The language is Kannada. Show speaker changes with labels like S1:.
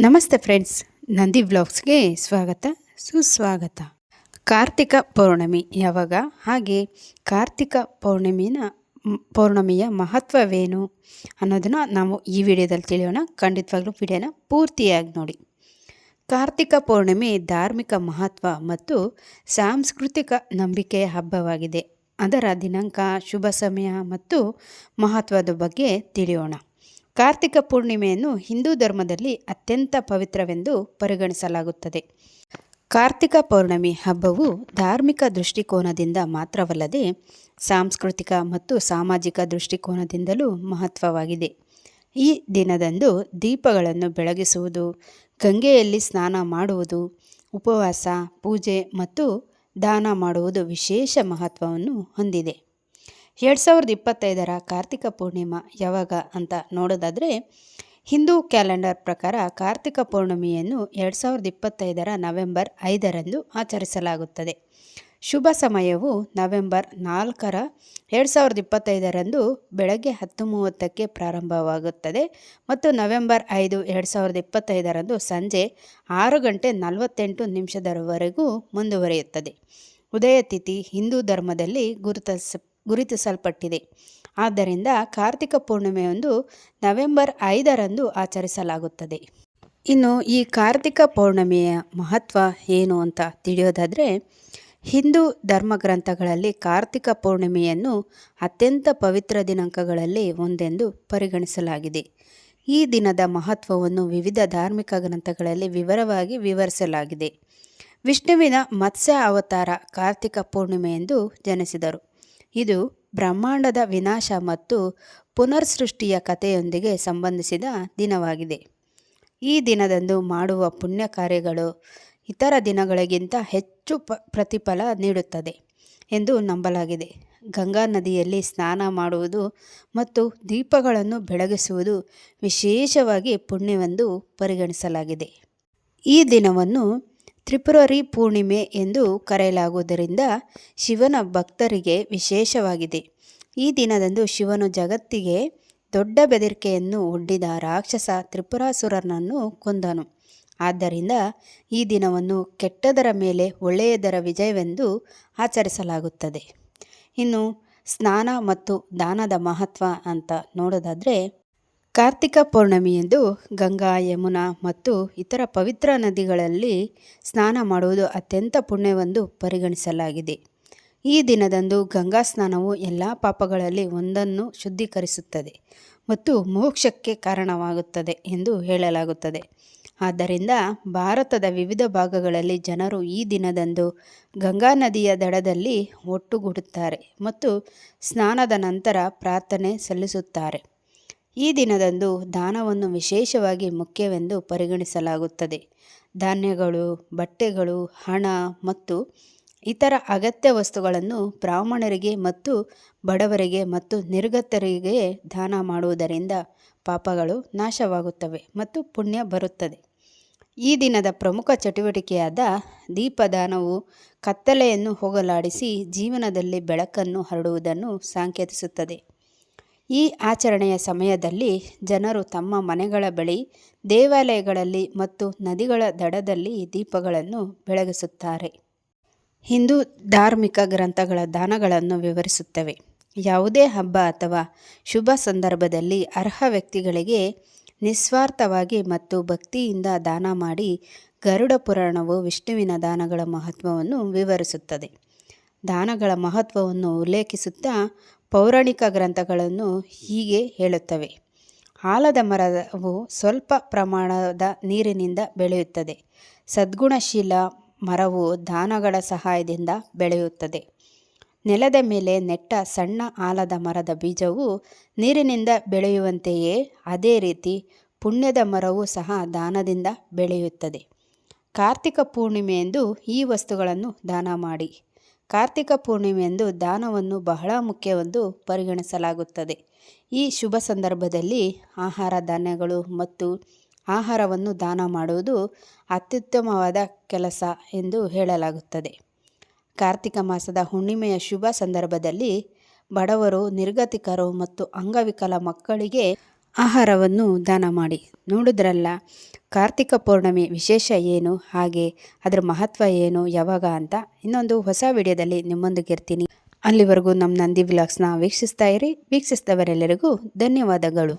S1: ನಮಸ್ತೆ ಫ್ರೆಂಡ್ಸ್, ನಂದಿ ಬ್ಲಾಗ್ಸ್ಗೆ ಸ್ವಾಗತ, ಸುಸ್ವಾಗತ. ಕಾರ್ತಿಕ ಪೌರ್ಣಮಿ ಯಾವಾಗ? ಹಾಗೆ ಕಾರ್ತಿಕ ಪೌರ್ಣಮಿನ ಪೌರ್ಣಮಿಯ ಮಹತ್ವವೇನು ಅನ್ನೋದನ್ನು ನಾವು ಈ ವಿಡಿಯೋದಲ್ಲಿ ತಿಳಿಯೋಣ. ಖಂಡಿತವಾಗ್ಲೂ ವಿಡಿಯೋನ ಪೂರ್ತಿಯಾಗಿ ನೋಡಿ. ಕಾರ್ತಿಕ ಪೌರ್ಣಮಿ ಧಾರ್ಮಿಕ ಮಹತ್ವ ಮತ್ತು ಸಾಂಸ್ಕೃತಿಕ ನಂಬಿಕೆಯ ಹಬ್ಬವಾಗಿದೆ. ಅದರ ದಿನಾಂಕ, ಶುಭ ಸಮಯ ಮತ್ತು ಮಹತ್ವದ ಬಗ್ಗೆ ತಿಳಿಯೋಣ. ಕಾರ್ತಿಕ ಪೂರ್ಣಿಮೆಯನ್ನು ಹಿಂದೂ ಧರ್ಮದಲ್ಲಿ ಅತ್ಯಂತ ಪವಿತ್ರವೆಂದು ಪರಿಗಣಿಸಲಾಗುತ್ತದೆ. ಕಾರ್ತಿಕ ಪೌರ್ಣಮಿ ಹಬ್ಬವು ಧಾರ್ಮಿಕ ದೃಷ್ಟಿಕೋನದಿಂದ ಮಾತ್ರವಲ್ಲದೆ ಸಾಂಸ್ಕೃತಿಕ ಮತ್ತು ಸಾಮಾಜಿಕ ದೃಷ್ಟಿಕೋನದಿಂದಲೂ ಮಹತ್ವವಾಗಿದೆ. ಈ ದಿನದಂದು ದೀಪಗಳನ್ನು ಬೆಳಗಿಸುವುದು, ಗಂಗೆಯಲ್ಲಿ ಸ್ನಾನ ಮಾಡುವುದು, ಉಪವಾಸ, ಪೂಜೆ ಮತ್ತು ದಾನ ಮಾಡುವುದು ವಿಶೇಷ ಮಹತ್ವವನ್ನು ಹೊಂದಿದೆ. ಎರಡು ಸಾವಿರದ ಇಪ್ಪತ್ತೈದರ ಕಾರ್ತಿಕ ಪೂರ್ಣಿಮಾ ಯಾವಾಗ ಅಂತ ನೋಡೋದಾದರೆ, ಹಿಂದೂ ಕ್ಯಾಲೆಂಡರ್ ಪ್ರಕಾರ ಕಾರ್ತಿಕ ಪೂರ್ಣಿಮೆಯನ್ನು ಎರಡು ಸಾವಿರದ ಇಪ್ಪತ್ತೈದರ ನವೆಂಬರ್ ಐದರಂದು ಆಚರಿಸಲಾಗುತ್ತದೆ. ಶುಭ ಸಮಯವು ನವೆಂಬರ್ ನಾಲ್ಕರ ಎರಡು ಸಾವಿರದ ಇಪ್ಪತ್ತೈದರಂದು ಬೆಳಗ್ಗೆ ಹತ್ತು ಮೂವತ್ತಕ್ಕೆ ಪ್ರಾರಂಭವಾಗುತ್ತದೆ ಮತ್ತು ನವೆಂಬರ್ ಐದು ಎರಡು ಸಾವಿರದ ಇಪ್ಪತ್ತೈದರಂದು ಸಂಜೆ ಆರು ಗಂಟೆ ನಲವತ್ತೆಂಟು ನಿಮಿಷದವರೆಗೂ ಮುಂದುವರಿಯುತ್ತದೆ. ಉದಯ ತಿಥಿ ಹಿಂದೂ ಧರ್ಮದಲ್ಲಿ ಗುರುತಿಸ ಗುರುತಿಸಲ್ಪಟ್ಟಿದೆ. ಆದ್ದರಿಂದ ಕಾರ್ತಿಕ ಪೂರ್ಣಿಮೆಯೊಂದು ನವೆಂಬರ್ ಐದರಂದು ಆಚರಿಸಲಾಗುತ್ತದೆ. ಇನ್ನು ಈ ಕಾರ್ತಿಕ ಪೌರ್ಣಮಿಯ ಮಹತ್ವ ಏನು ಅಂತ ತಿಳಿಯೋದಾದರೆ, ಹಿಂದೂ ಧರ್ಮ ಗ್ರಂಥಗಳಲ್ಲಿ ಕಾರ್ತಿಕ ಪೌರ್ಣಿಮೆಯನ್ನು ಅತ್ಯಂತ ಪವಿತ್ರ ದಿನಾಂಕಗಳಲ್ಲಿ ಒಂದೆಂದು ಪರಿಗಣಿಸಲಾಗಿದೆ. ಈ ದಿನದ ಮಹತ್ವವನ್ನು ವಿವಿಧ ಧಾರ್ಮಿಕ ಗ್ರಂಥಗಳಲ್ಲಿ ವಿವರವಾಗಿ ವಿವರಿಸಲಾಗಿದೆ. ವಿಷ್ಣುವಿನ ಮತ್ಸ್ಯ ಅವತಾರ ಕಾರ್ತಿಕ ಪೂರ್ಣಿಮೆಯೆಂದು ಜನಿಸಿದರು. ಇದು ಬ್ರಹ್ಮಾಂಡದ ವಿನಾಶ ಮತ್ತು ಪುನರ್ಸೃಷ್ಟಿಯ ಕಥೆಯೊಂದಿಗೆ ಸಂಬಂಧಿಸಿದ ದಿನವಾಗಿದೆ. ಈ ದಿನದಂದು ಮಾಡುವ ಪುಣ್ಯ ಕಾರ್ಯಗಳು ಇತರ ದಿನಗಳಿಗಿಂತ ಹೆಚ್ಚು ಪ, ಪ್ರತಿಫಲ ನೀಡುತ್ತದೆ ಎಂದು ನಂಬಲಾಗಿದೆ. ಗಂಗಾ ನದಿಯಲ್ಲಿ ಸ್ನಾನ ಮಾಡುವುದು ಮತ್ತು ದೀಪಗಳನ್ನು ಬೆಳಗಿಸುವುದು ವಿಶೇಷವಾಗಿ ಪುಣ್ಯವೆಂದು ಪರಿಗಣಿಸಲಾಗಿದೆ. ಈ ದಿನವನ್ನು ತ್ರಿಪುರರಿ ಪೂರ್ಣಿಮೆ ಎಂದು ಕರೆಯಲಾಗುವುದರಿಂದ ಶಿವನ ಭಕ್ತರಿಗೆ ವಿಶೇಷವಾಗಿದೆ. ಈ ದಿನದಂದು ಶಿವನು ಜಗತ್ತಿಗೆ ದೊಡ್ಡ ಬೆದರಿಕೆಯನ್ನು ಒಡ್ಡಿದ ರಾಕ್ಷಸ ತ್ರಿಪುರಾಸುರನನ್ನು ಕೊಂದನು. ಆದ್ದರಿಂದ ಈ ದಿನವನ್ನು ಕೆಟ್ಟದರ ಮೇಲೆ ಒಳ್ಳೆಯದರ ವಿಜಯವೆಂದು ಆಚರಿಸಲಾಗುತ್ತದೆ. ಇನ್ನು ಸ್ನಾನ ಮತ್ತು ದಾನದ ಮಹತ್ವ ಅಂತ ನೋಡೋದಾದರೆ ಕಾರ್ತಿಕ ಪೌರ್ಣಮಿಯಂದು ಗಂಗಾ, ಯಮುನಾ ಮತ್ತು ಇತರ ಪವಿತ್ರ ನದಿಗಳಲ್ಲಿ ಸ್ನಾನ ಮಾಡುವುದು ಅತ್ಯಂತ ಪುಣ್ಯವೆಂದು ಪರಿಗಣಿಸಲಾಗಿದೆ. ಈ ದಿನದಂದು ಗಂಗಾ ಸ್ನಾನವು ಎಲ್ಲ ಪಾಪಗಳಲ್ಲಿ ಒಂದನ್ನು ಶುದ್ಧೀಕರಿಸುತ್ತದೆ ಮತ್ತು ಮೋಕ್ಷಕ್ಕೆ ಕಾರಣವಾಗುತ್ತದೆ ಎಂದು ಹೇಳಲಾಗುತ್ತದೆ. ಆದ್ದರಿಂದ ಭಾರತದ ವಿವಿಧ ಭಾಗಗಳಲ್ಲಿ ಜನರು ಈ ದಿನದಂದು ಗಂಗಾ ನದಿಯ ದಡದಲ್ಲಿ ಒಟ್ಟುಗೂಡುತ್ತಾರೆ ಮತ್ತು ಸ್ನಾನದ ನಂತರ ಪ್ರಾರ್ಥನೆ ಸಲ್ಲಿಸುತ್ತಾರೆ. ಈ ದಿನದಂದು ದಾನವನ್ನು ವಿಶೇಷವಾಗಿ ಮುಖ್ಯವೆಂದು ಪರಿಗಣಿಸಲಾಗುತ್ತದೆ. ಧಾನ್ಯಗಳು, ಬಟ್ಟೆಗಳು, ಹಣ ಮತ್ತು ಇತರ ಅಗತ್ಯ ವಸ್ತುಗಳನ್ನು ಬ್ರಾಹ್ಮಣರಿಗೆ ಮತ್ತು ಬಡವರಿಗೆ ಮತ್ತು ನಿರ್ಗತರಿಗೆ ದಾನ ಮಾಡುವುದರಿಂದ ಪಾಪಗಳು ನಾಶವಾಗುತ್ತವೆ ಮತ್ತು ಪುಣ್ಯ ಬರುತ್ತದೆ. ಈ ದಿನದ ಪ್ರಮುಖ ಚಟುವಟಿಕೆಯಾದ ದೀಪದಾನವು ಕತ್ತಲೆಯನ್ನು ಹೋಗಲಾಡಿಸಿ ಜೀವನದಲ್ಲಿ ಬೆಳಕನ್ನು ಹರಡುವುದನ್ನು ಸಾಂಕೇತಿಸುತ್ತದೆ. ಈ ಆಚರಣೆಯ ಸಮಯದಲ್ಲಿ ಜನರು ತಮ್ಮ ಮನೆಗಳ ಬಳಿ, ದೇವಾಲಯಗಳಲ್ಲಿ ಮತ್ತು ನದಿಗಳ ದಡದಲ್ಲಿ ದೀಪಗಳನ್ನು ಬೆಳಗಿಸುತ್ತಾರೆ. ಹಿಂದೂ ಧಾರ್ಮಿಕ ಗ್ರಂಥಗಳ ದಾನಗಳನ್ನು ವಿವರಿಸುತ್ತವೆ. ಯಾವುದೇ ಹಬ್ಬ ಅಥವಾ ಶುಭ ಸಂದರ್ಭದಲ್ಲಿ ಅರ್ಹ ವ್ಯಕ್ತಿಗಳಿಗೆ ನಿಸ್ವಾರ್ಥವಾಗಿ ಮತ್ತು ಭಕ್ತಿಯಿಂದ ದಾನ ಮಾಡಿ ಗರುಡ ಪುರಾಣವು ವಿಷ್ಣುವಿನ ದಾನಗಳ ಮಹತ್ವವನ್ನು ವಿವರಿಸುತ್ತದೆ. ದಾನಗಳ ಮಹತ್ವವನ್ನು ಉಲ್ಲೇಖಿಸುತ್ತಾ ಪೌರಾಣಿಕ ಗ್ರಂಥಗಳನ್ನು ಹೀಗೆ ಹೇಳುತ್ತವೆ. ಆಲದ ಮರವು ಸ್ವಲ್ಪ ಪ್ರಮಾಣದ ನೀರಿನಿಂದ ಬೆಳೆಯುತ್ತದೆ. ಸದ್ಗುಣಶೀಲ ಮರವು ದಾನಗಳ ಸಹಾಯದಿಂದ ಬೆಳೆಯುತ್ತದೆ. ನೆಲದ ಮೇಲೆ ನೆಟ್ಟ ಸಣ್ಣ ಆಲದ ಮರದ ಬೀಜವು ನೀರಿನಿಂದ ಬೆಳೆಯುವಂತೆಯೇ ಅದೇ ರೀತಿ ಪುಣ್ಯದ ಮರವು ಸಹ ದಾನದಿಂದ ಬೆಳೆಯುತ್ತದೆ. ಕಾರ್ತಿಕ ಪೂರ್ಣಿಮೆಯಂದು ಈ ವಸ್ತುಗಳನ್ನು ದಾನ ಮಾಡಿ. ಕಾರ್ತಿಕ ಪೂರ್ಣಿಮೆಯಂದು ದಾನವನ್ನು ಬಹಳ ಮುಖ್ಯವೆಂದು ಪರಿಗಣಿಸಲಾಗುತ್ತದೆ. ಈ ಶುಭ ಸಂದರ್ಭದಲ್ಲಿ ಆಹಾರ ಧಾನ್ಯಗಳು ಮತ್ತು ಆಹಾರವನ್ನು ದಾನ ಮಾಡುವುದು ಅತ್ಯುತ್ತಮವಾದ ಕೆಲಸ ಎಂದು ಹೇಳಲಾಗುತ್ತದೆ. ಕಾರ್ತಿಕ ಮಾಸದ ಹುಣ್ಣಿಮೆಯ ಶುಭ ಸಂದರ್ಭದಲ್ಲಿ ಬಡವರು ನಿರ್ಗತಿಕರು ಮತ್ತು ಅಂಗವಿಕಲ ಮಕ್ಕಳಿಗೆ ಆಹಾರವನ್ನು ದಾನ ಮಾಡಿ. ನೋಡಿದ್ರಲ್ಲ, ಕಾರ್ತಿಕ ಪೌರ್ಣಮಿ ವಿಶೇಷ ಏನು, ಹಾಗೆ ಅದರ ಮಹತ್ವ ಏನು, ಯಾವಾಗ ಅಂತ ಇನ್ನೊಂದು ಹೊಸ ವಿಡಿಯೋದಲ್ಲಿ ನಿಮ್ಮೊಂದಿಗೆ ಇರ್ತೀನಿ ಅಲ್ಲಿವರೆಗೂ ನಮ್ಮ ನಂದಿ ವ್ಲಾಗ್ಸ್ನ ವೀಕ್ಷಿಸ್ತಾ ಇರಿ. ವೀಕ್ಷಿಸಿದವರೆಲ್ಲರಿಗೂ ಧನ್ಯವಾದಗಳು.